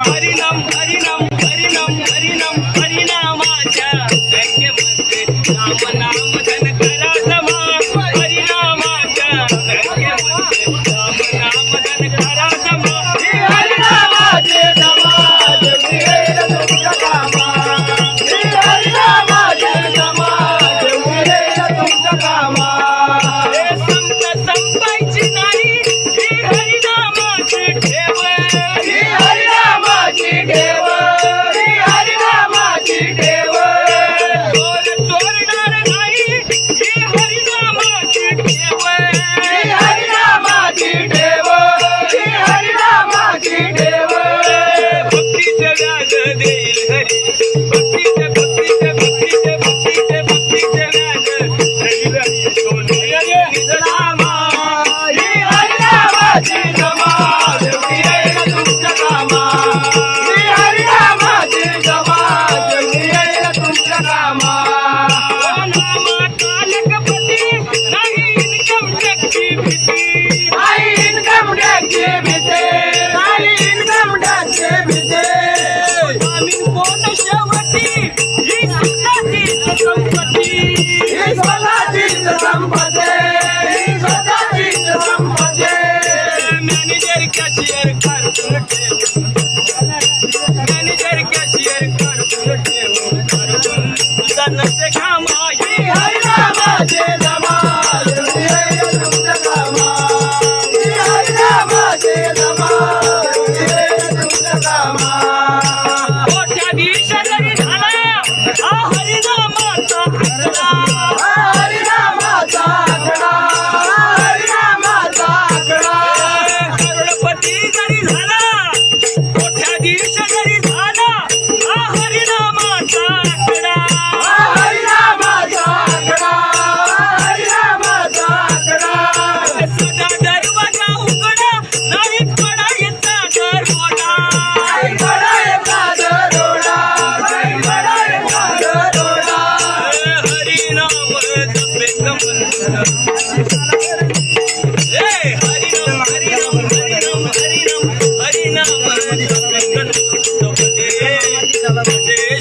హరిణం హరిణం హరిణం హరిణం హరినామాచ. వ్యక్యమస్తే రామనామ ధనకరాసమా హరినామాచ. వ్యక్యమస్తే రామనామ ధనకరాసమా Come on.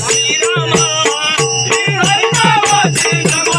Srirama Hari Rama Srirama